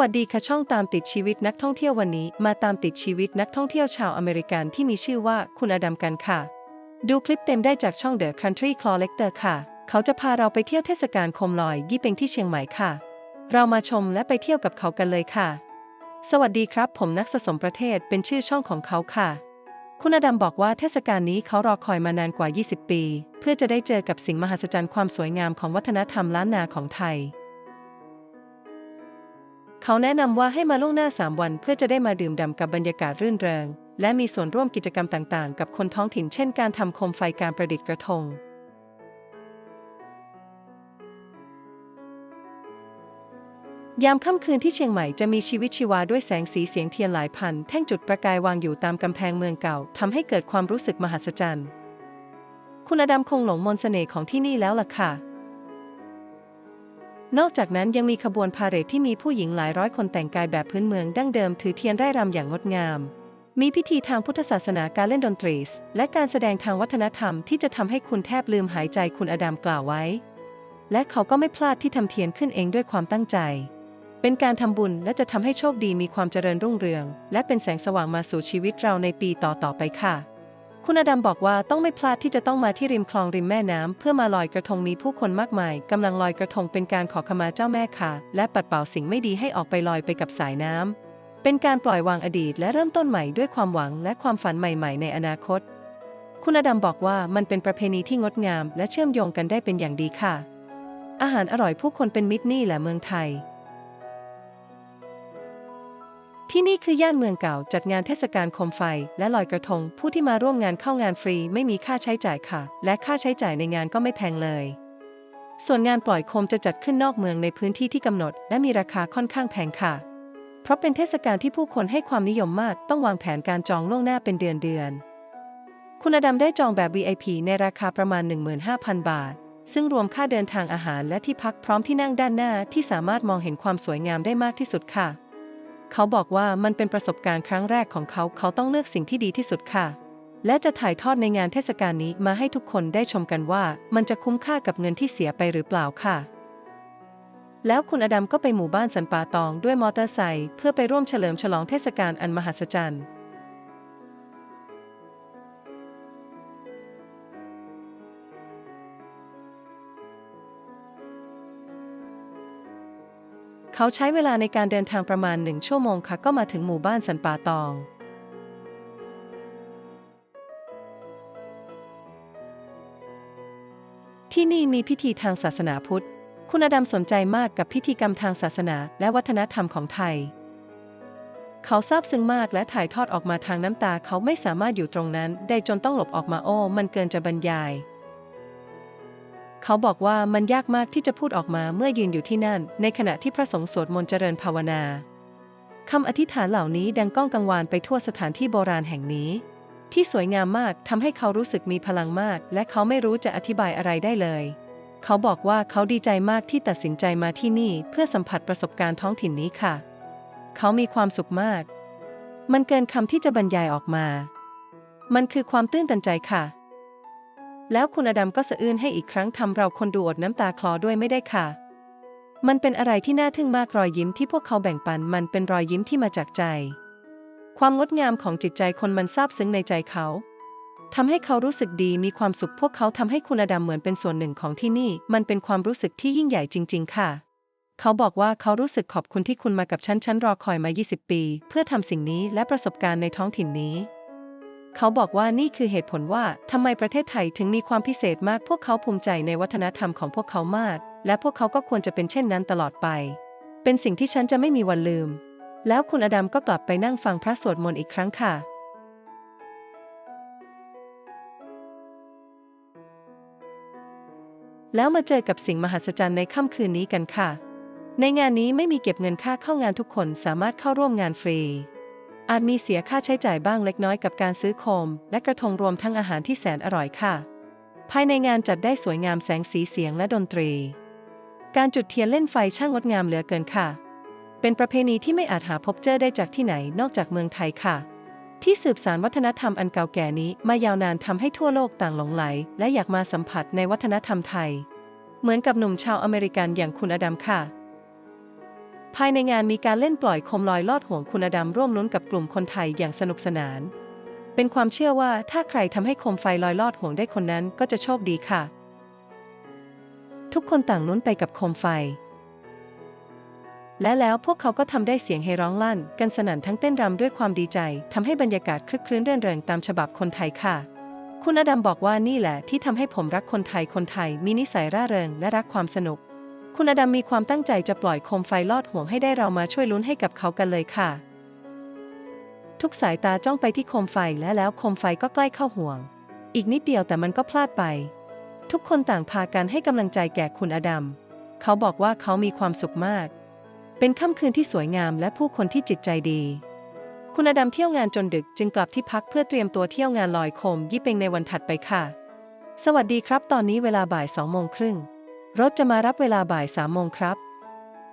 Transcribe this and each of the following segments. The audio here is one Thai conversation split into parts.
วัสดีค่ะช่องตามติดชีวิตนักท่องเที่ยววันนี้ มาตามติดชีวิตนักท่องเที่ยวชาวอเมริกันที่มีชื่อว่าคุณอดัมกันค่ะ ดูคลิปเต็มได้จากช่อง The Country Collector ค่ะ เขาจะพาเราไปเที่ยวเทศกาลโคมลอยยี่เป็งที่เชียงใหม่ค่ะ เรามาชมและไปเที่ยวกับเขากันเลยค่ะ สวัสดีครับ ผมนักสะสมประเทศเป็นชื่อช่องของเขาค่ะ คุณอดัมบอกว่าเทศกาลนี้เขารอคอยมานานกว่า 20 ปี เพื่อจะได้เจอกับสิ่งมหัศจรรย์ความสวยงามของวัฒนธรรมล้านนาของไทย เขาแนะนำว่าให้มาล่วงหน้า 3 วันเพื่อจะได้มาดื่มด่ำกับบรรยากาศรื่นเริง และมีส่วนร่วมกิจกรรมต่างๆ กับคนท้องถิ่นเช่นการทำโคมไฟการประดิษฐ์กระทง ยามค่ำคืนที่เชียงใหม่จะมีชีวิตชีวาด้วยแสงสีเสียงเทียนหลายพัน แท่งจุดประกายวางอยู่ตามกำแพงเมืองเก่าทำให้เกิดความรู้สึกมหัศจรรย์ คุณอดัมคงหลงมนต์เสน่ห์ของที่นี่แล้วล่ะค่ะ นอกจากนั้นยังมีขบวนพาเหรดที่มีผู้หญิงหลายร้อยคนแต่งกายแบบพื้นเมืองดั้งเดิมถือเทียนไร่รำอย่างงดงาม มีพิธีทางพุทธศาสนาการเล่นดนตรี และการแสดงทางวัฒนธรรมที่จะทำให้คุณแทบลืมหายใจคุณอดัมกล่าวไว้ และเขาก็ไม่พลาดที่ทำเทียนขึ้นเองด้วยความตั้งใจ เป็นการทำบุญและจะทำให้โชคดีมีความเจริญรุ่งเรือง และเป็นแสงสว่างมาสู่ชีวิตเราในปีต่อๆไปค่ะ คุณอดัมบอกว่าต้องไม่พลาดที่จะต้องมาที่ริมคลองริมแม่น้ำเพื่อมาลอยกระทงมีผู้คนมากมายกำลังลอยกระทงเป็นการขอขมาเจ้าแม่ค่ะ และปัดเป่าสิ่งไม่ดีให้ออกไปลอยไปกับสายน้ำเป็นการปล่อยวางอดีตและเริ่มต้นใหม่ด้วยความหวังและความฝันใหม่ๆ ในอนาคต คุณอดัมบอกว่ามันเป็นประเพณีที่งดงาม และเชื่อมโยงกันได้เป็นอย่างดีค่ะ อาหารอร่อยผู้คนเป็นมิตรนี่แหละเมืองไทย ที่นี่คือย่านเมืองเก่าจัดงานเทศกาลโคมไฟ และลอยกระทง ผู้ที่มาร่วมงานเข้างานฟรีไม่มีค่าใช้จ่ายค่ะ และค่าใช้จ่ายในงานก็ไม่แพงเลย ส่วนงานปล่อยโคมจะจัดขึ้นนอกเมืองในพื้นที่ที่กำหนด และมีราคาค่อนข้างแพงค่ะ เพราะเป็นเทศกาลที่ผู้คนให้ความนิยมมากต้องวางแผนการจองล่วงหน้าเป็นเดือนเดือนๆคุณอดัมได้จองแบบ VIP ในราคาประมาณ 15,000 บาท ซึ่งรวมค่าเดินทางอาหารและที่พักพร้อมที่นั่งด้านหน้าที่สามารถมองเห็นความสวยงามได้มากที่สุดค่ะ เขาบอกว่ามันเป็นประสบการณ์ครั้งแรกของเขาเขาต้องเลือกสิ่งที่ดีที่สุดค่ะ และจะถ่ายทอดในงานเทศกาลนี้มาให้ทุกคนได้ชมกันว่ามันจะคุ้มค่ากับเงินที่เสียไปหรือเปล่าค่ะ แล้วคุณอดัมก็ไปหมู่บ้านสันป่าตองด้วยมอเตอร์ไซค์เพื่อไปร่วมเฉลิมฉลองเทศกาลอันมหัศจรรย์ เขาใช้เวลาในการเดินทางประมาณหนึ่งชั่วโมงค่ะก็มาถึงหมู่บ้านสันป่าตอง ที่นี่มีพิธีทางศาสนาพุทธ คุณอดัมสนใจมากกับพิธีกรรมทางศาสนาและวัฒนธรรมของไทย เขาซาบซึ้งมากและถ่ายทอดออกมาทางน้ำตาเขาไม่สามารถอยู่ตรงนั้น ได้จนต้องหลบออกมาโอ้ มันเกินจะบรรยาย เขาบอกว่ามันยากมากที่จะพูดออกมาเมื่อยืนอยู่ที่นั่น ในขณะที่พระสงฆ์สวดมนต์เจริญภาวนาคำอธิษฐานเหล่านี้ดังก้องกังวานไปทั่วสถานที่โบราณแห่งนี้ ที่สวยงามมากทำให้เขารู้สึกมีพลังมาก และเขาไม่รู้จะอธิบายอะไรได้เลย เขาบอกว่าเขาดีใจมากที่ตัดสินใจมาที่นี่เพื่อสัมผัสประสบการณ์ท้องถิ่นนี้ค่ะ เขามีความสุขมาก มันเกินคำที่จะบรรยายออกมา มันคือความตื้นตันใจค่ะ แล้วคุณอดัมก็สะอื้นให้อีกครั้งทำเราคนดูอดน้ำตาคลอด้วยไม่ได้ค่ะ มันเป็นอะไรที่น่าทึ่งมากรอยยิ้มที่พวกเขาแบ่งปันมันเป็นรอยยิ้มที่มาจากใจ ความงดงามของจิตใจคนมันซาบซึ้งในใจเขาทำให้เขารู้สึกดีมีความสุขพวกเขาทำให้คุณอดัมเหมือนเป็นส่วนหนึ่งของที่นี่ มันเป็นความรู้สึกที่ยิ่งใหญ่จริง ๆ ค่ะ เขาบอกว่าเขารู้สึกขอบคุณที่คุณมากับฉันฉันรอคอยมา 20 ปี เพื่อทำสิ่งนี้และประสบการณ์ในท้องถิ่นนี้ เขาบอกว่านี่คือเหตุผลว่าทำไมประเทศไทยถึงมีความพิเศษมากพวกเขาภูมิใจในวัฒนธรรมของพวกเขามาก และพวกเขาก็ควรจะเป็นเช่นนั้นตลอดไป เป็นสิ่งที่ฉันจะไม่มีวันลืม แล้วคุณอดัมก็กลับไปนั่งฟังพระสวดมนต์อีกครั้งค่ะแล้วมาเจอกับสิ่งมหัศจรรย์ในค่ำคืนนี้กันค่ะ ในงานนี้ไม่มีเก็บเงินค่าเข้างานทุกคนสามารถเข้าร่วมงานฟรี อาจมีเสียค่าใช้จ่ายบ้างเล็กน้อยกับการซื้อโคม และกระทงรวมทั้งอาหารที่แสนอร่อยค่ะ ภายในงานจัดได้สวยงามแสงสีเสียงและดนตรี การจุดเทียนเล่นไฟช่างงดงามเหลือเกินค่ะ เป็นประเพณีที่ไม่อาจหาพบเจอได้จากที่ไหนนอกจากเมืองไทยค่ะ ที่สืบสานวัฒนธรรมอันเก่าแก่นี้มายาวนานทำให้ทั่วโลกต่างหลงไหล และอยากมาสัมผัสในวัฒนธรรมไทย เหมือนกับหนุ่มชาวอเมริกันอย่างคุณอดัมค่ะ ภายในงานมีการเล่นปล่อยโคมลอยลอดห่วงคุณดัมร่วมลุ้นกับกลุ่มคนไทยอย่างสนุกสนาน เป็นความเชื่อว่าถ้าใครทำให้โคมไฟลอยลอดห่วงได้คนนั้นก็จะโชคดีค่ะ ทุกคนต่างลุ้นไปกับโคมไฟ และแล้วพวกเขาก็ทำได้เสียงเฮร้องลั่น กันสนั่นทั้งเต้นรำด้วยความดีใจทำให้บรรยากาศคลึกครื้นเรื่นเริงตามฉบับคนไทยค่ะ คุณอดัมบอกว่านี่แหละที่ทำให้ผมรักคนไทยคนไทยมีนิสัยร่าเริงและรักความสนุก คุณอดัมมีความตั้งใจจะปล่อยโคมไฟลอดห่วงให้ได้เรามาช่วยลุ้นให้กับเขากันเลยค่ะ ทุกสายตาจ้องไปที่โคมไฟและแล้วโคมไฟก็ใกล้เข้าห่วง อีกนิดเดียวแต่มันก็พลาดไป ทุกคนต่างพากันให้กำลังใจแก่คุณอดัม เขาบอกว่าเขามีความสุขมาก เป็นค่ำคืนที่สวยงามและผู้คนที่จิตใจดี คุณอดัมเที่ยวงานจนดึกจึงกลับที่พักเพื่อเตรียมตัวเที่ยวงานลอยโคมยี่เปงในวันถัดไปค่ะ สวัสดีครับ ตอนนี้เวลาบ่ายสองโมงครึ่ง รถจะมารับเวลาบ่ายสามโมงครับ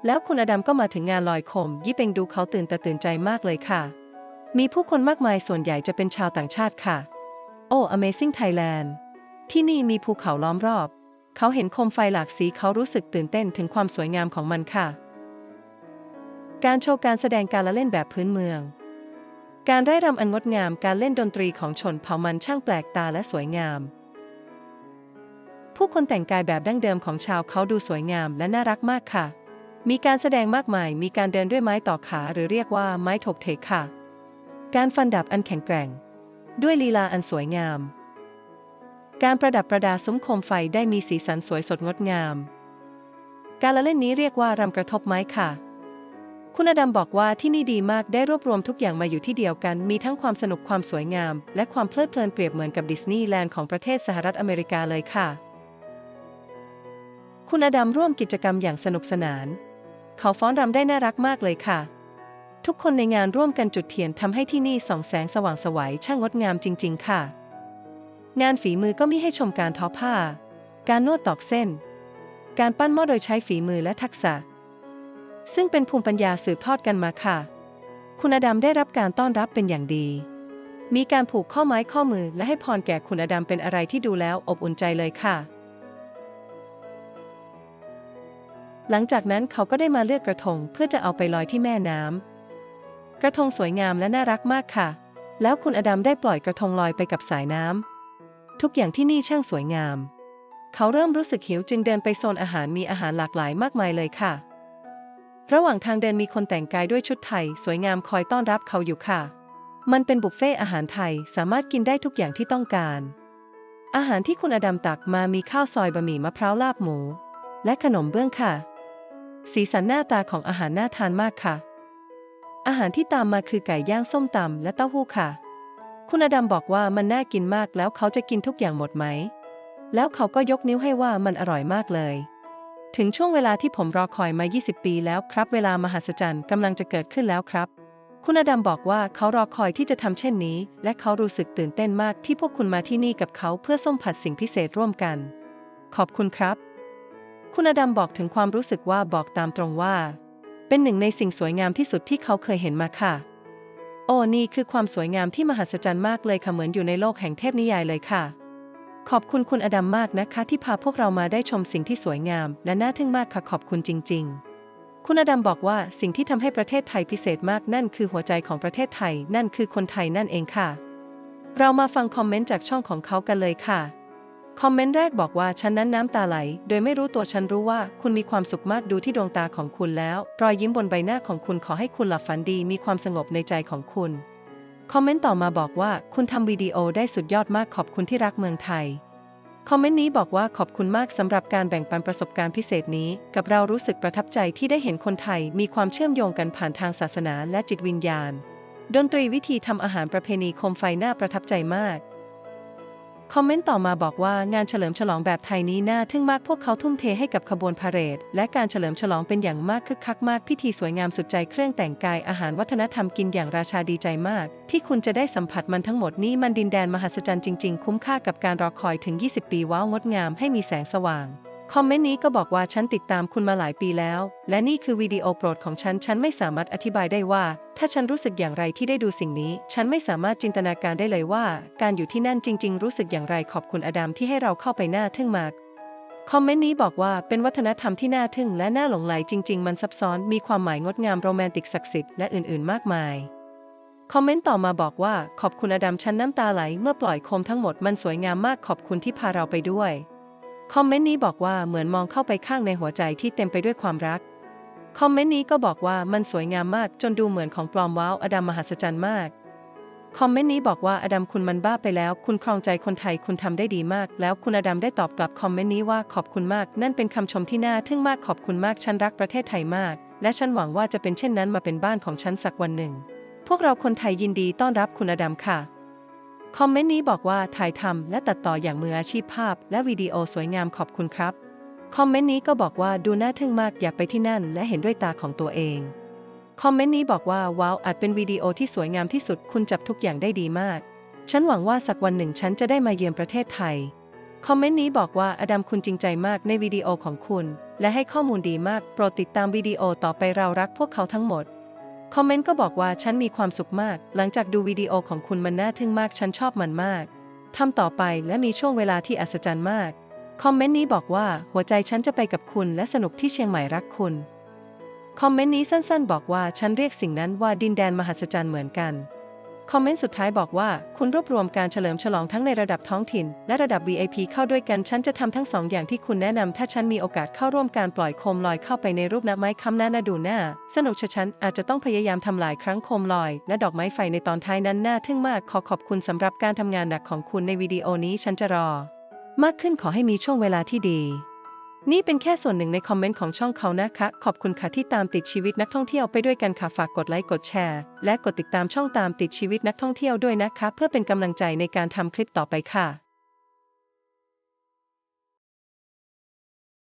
แล้วคุณอดัมก็มาถึงงานลอยคม ยี่เปงดูเขาตื่นตาตื่นใจมากเลยค่ะ มีผู้คนมากมายส่วนใหญ่จะเป็นชาวต่างชาติค่ะ โอ้ Amazing Thailand ที่นี่มีภูเขาล้อมรอบ เขาเห็นโคมไฟหลากสีเขารู้สึกตื่นเต้นถึงความสวยงามของมันค่ะ การโชว์การแสดงการละเล่นแบบพื้นเมือง การไร่รำอันงดงามการเล่นดนตรีของชนเผ่ามันช่างแปลกตาและสวยงาม ผู้คนแต่งกายแบบดั้งเดิมของชาวเขาดูสวยงามและน่ารักมากค่ะ มีการแสดงมากมาย มีการเดินด้วยไม้ต่อขาหรือเรียกว่าไม้ถกเถกค่ะ การฟันดาบอันแข็งแกร่ง ด้วยลีลาอันสวยงาม การประดับประดาซุ้มโคมไฟได้มีสีสันสวยสดงดงาม การละเล่นนี้เรียกว่ารำกระทบไม้ค่ะคุณอดัมบอกว่าที่นี่ดีมากได้รวบรวมทุกอย่างมาอยู่ที่เดียวกัน มีทั้งความสนุกความสวยงาม และความเพลิดเพลินเปรียบเหมือนกับดิสนีย์แลนด์ของประเทศสหรัฐอเมริกาเลยค่ะ คุณอดัมร่วมกิจกรรมอย่างสนุกสนาน เขาฟ้อนรำได้น่ารักมากเลยค่ะ ทุกคนในงานร่วมกันจุดเทียนทำให้ที่นี่ส่องแสงสว่างสวัยช่างงดงามจริง ๆ ค่ะ งานฝีมือก็มีให้ชมการทอผ้า การนวดตอกเส้น การปั้นหม้อโดยใช้ฝีมือและทักษะ ซึ่งเป็นภูมิปัญญาสืบทอดกันมาค่ะ คุณอดัมได้รับการต้อนรับเป็นอย่างดีมีการผูกข้อไม้ข้อมือและให้พรแก่คุณอดัมเป็นอะไรที่ดูแล้วอบอุ่นใจเลยค่ะ หลังจากนั้นเขาก็ได้มาเลือกกระทงเพื่อจะเอาไปลอยที่แม่น้ำ กระทงสวยงามและน่ารักมากค่ะ แล้วคุณอดัมได้ปล่อยกระทงลอยไปกับสายน้ำ ทุกอย่างที่นี่ช่างสวยงาม เขาเริ่มรู้สึกหิวจึงเดินไปโซนอาหารมีอาหารหลากหลายมากมายเลยค่ะ ระหว่างทางเดินมีคนแต่งกายด้วยชุดไทย สวยงามคอยต้อนรับเขาอยู่ค่ะ มันเป็นบุฟเฟ่อาหารไทยสามารถกินได้ทุกอย่างที่ต้องการ อาหารที่คุณอดัมตักมามีข้าวซอยบะหมี่มะพร้าวลาบหมู และขนมเบื้องค่ะ สีสันหน้าตาของอาหารน่าทานมากค่ะ อาหารที่ตามมาคือไก่ย่างส้มตำและเต้าหู้ค่ะ คุณอดัมบอกว่ามันน่ากินมากแล้วเขาจะกินทุกอย่างหมดไหม แล้วเขาก็ยกนิ้วให้ว่ามันอร่อยมากเลย ถึงช่วงเวลาที่ผมรอคอยมา 20 ปีแล้วครับ เวลามหัศจรรย์กำลังจะเกิดขึ้นแล้วครับ คุณอดัมบอกว่าเขารอคอยที่จะทำเช่นนี้ และเขารู้สึกตื่นเต้นมากที่พวกคุณมาที่นี่กับเขาเพื่อส้มผัดสิ่งพิเศษร่วมกัน ขอบคุณครับ คุณอดัมบอกถึงความรู้สึกว่าบอกตามตรงว่า เป็นหนึ่งในสิ่งสวยงามที่สุดที่เขาเคยเห็นมาค่ะ โอ้นี่คือความสวยงามที่มหัศจรรย์มากเลยค่ะเหมือนอยู่ในโลกแห่งเทพนิยายเลยค่ะ ขอบคุณคุณอดัมมากนะคะที่พาพวกเรามาได้ชมสิ่งที่สวยงาม และน่าทึ่งมากค่ะขอบคุณจริง ๆ คุณอดัมบอกว่าสิ่งที่ทำให้ประเทศไทยพิเศษมากนั่นคือหัวใจของประเทศไทย นั่นคือคนไทยนั่นเองค่ะ เรามาฟังคอมเมนต์จากช่องของเขากันเลยค่ะ คอมเมนต์แรกบอกว่าฉันนั้นน้ำตาไหล โดยไม่รู้ตัวฉันรู้ว่าคุณมีความสุขมากดูที่ดวงตาของคุณแล้ว รอยยิ้มบนใบหน้าของคุณขอให้คุณหลับฝันดีมีความสงบในใจของคุณ คอมเมนต์ต่อมาบอกว่าคุณทำวิดีโอได้สุดยอดมากขอบคุณที่รักเมืองไทย คอมเมนต์นี้บอกว่าขอบคุณมากสำหรับการแบ่งปันประสบการณ์พิเศษนี้ กับเรารู้สึกประทับใจที่ได้เห็นคนไทย มีความเชื่อมโยงกันผ่านทางศาสนาและจิตวิญญาณ ดนตรีวิธีทำอาหารประเพณีโคมไฟน่าประทับใจมาก คอมเมนต์ต่อมาบอกว่างานเฉลิมฉลองแบบไทยนี้น่าทึ่งมากพวกเขาทุ่มเทให้กับขบวนพาเหรดและการเฉลิมฉลองเป็นอย่างมากคึกคักมากพิธีสวยงามสุดใจเครื่องแต่งกายอาหารวัฒนธรรมกินอย่างราชาดีใจมาก ที่คุณจะได้สัมผัสมันทั้งหมดนี้มันดินแดนมหัศจรรย์จริง ๆ คุ้มค่ากับการรอคอยถึง 20 ปีว้าวงดงามให้มีแสงสว่าง คอมเมนต์นี้ก็บอกว่าฉันติดตามคุณมาหลายปีแล้ว และนี่คือวิดีโอโปรดของฉัน ฉันไม่สามารถอธิบายได้ว่า ถ้าฉันรู้สึกอย่างไรที่ได้ดูสิ่งนี้ ฉันไม่สามารถจินตนาการได้เลยว่า การอยู่ที่นั่นจริง ๆ รู้สึกอย่างไรขอบคุณอดัมที่ให้เราเข้าไปหน้าทึ่งมากคอมเมนต์นี้บอกว่าเป็นวัฒนธรรมที่น่าทึ่งและน่าหลงไหลจริง ๆ มันซับซ้อนมีความหมายงดงามโรแมนติกศักดิ์สิทธิ์และอื่นๆ มากมายคอมเมนต์ต่อมาบอกว่าขอบคุณอดัมฉันน้ำตาไหลเมื่อปล่อยโคมทั้งหมดมันสวยงามมากขอบคุณที่พาเราไปด้วย คอมเมนต์นี้บอกว่าเหมือนมองเข้าไปข้างในหัวใจที่เต็มไปด้วยความรัก คอมเมนต์นี้ก็บอกว่ามันสวยงามมากจนดูเหมือนของปลอมว้าวอดัมมหัศจรรย์มาก คอมเมนต์นี้บอกว่าอดัมคุณมันบ้าไปแล้ว คุณครองใจคนไทยคุณทำได้ดีมาก แล้วคุณอดัมได้ตอบกลับคอมเมนต์นี้ว่าขอบคุณมาก นั่นเป็นคำชมที่น่าทึ่งมากขอบคุณมากฉันรักประเทศไทยมาก และฉันหวังว่าจะเป็นเช่นนั้นมาเป็นบ้านของฉันสักวันหนึ่ง พวกเราคนไทยยินดีต้อนรับคุณอดัมค่ะ คอมเมนต์นี้บอกว่าถ่ายทำและตัดต่ออย่างมืออาชีพภาพ และวิดีโอสวยงามขอบคุณครับ คอมเมนต์นี้ก็บอกว่าดูน่าทึ่งมากอยากไปที่นั่น และเห็นด้วยตาของตัวเอง คอมเมนต์นี้บอกว่าว้าวอาจเป็นวิดีโอที่สวยงามที่สุดคุณจับทุกอย่างได้ดีมาก ฉันหวังว่าสักวันหนึ่งฉันจะได้มาเยือนประเทศไทย คอมเมนต์นี้บอกว่าอดัมคุณจริงใจมากในวิดีโอของคุณ และให้ข้อมูลดีมากโปรดติดตามวิดีโอต่อไปเรารักพวกเขาทั้งหมด คอมเมนต์ก็บอกว่าฉันมีความสุขมาก หลังจากดูวิดีโอของคุณมันน่าทึ่งมากฉันชอบมันมากทำต่อไปและมีช่วงเวลาที่อัศจรรย์มาก คอมเมนต์นี้บอกว่าหัวใจฉันจะไปกับคุณและสนุกที่เชียงใหม่รักคุณ คอมเมนต์นี้สั้นๆ บอกว่าฉันเรียกสิ่งนั้นว่าดินแดนมหัศจรรย์เหมือนกัน คอมเมนต์สุดท้ายบอกว่า คุณรวบรวมการเฉลิมฉลองทั้งในระดับท้องถิ่น และระดับ VIP เข้าด้วยกัน ฉันจะทำทั้งสองอย่างที่คุณแนะนำถ้าฉันมีโอกาสเข้าร่วมการปล่อยโคมลอยเข้าไปในรูปน้ำไม้คำหน้าน่าดูหน้า สนุกชะฉันอาจจะต้องพยายามทำหลายครั้งโคมลอย และดอกไม้ไฟในตอนท้ายนั้นน่าทึ่งมากขอขอบคุณสำหรับการทำงานหนักของคุณในวิดีโอนี้ฉันจะรอ มากขึ้นขอให้มีช่วงเวลาที่ดี นี่เป็นแค่ส่วนหนึ่งในคอมเมนต์ของช่องเขานะคะ ขอบคุณค่ะที่ตามติดชีวิตนักท่องเที่ยวไปด้วยกันค่ะฝากกดไลค์กดแชร์ และกดติดตามช่องตามติดชีวิตนักท่องเที่ยวด้วยนะคะ เพื่อเป็นกำลังใจในการทำคลิปต่อไปค่ะ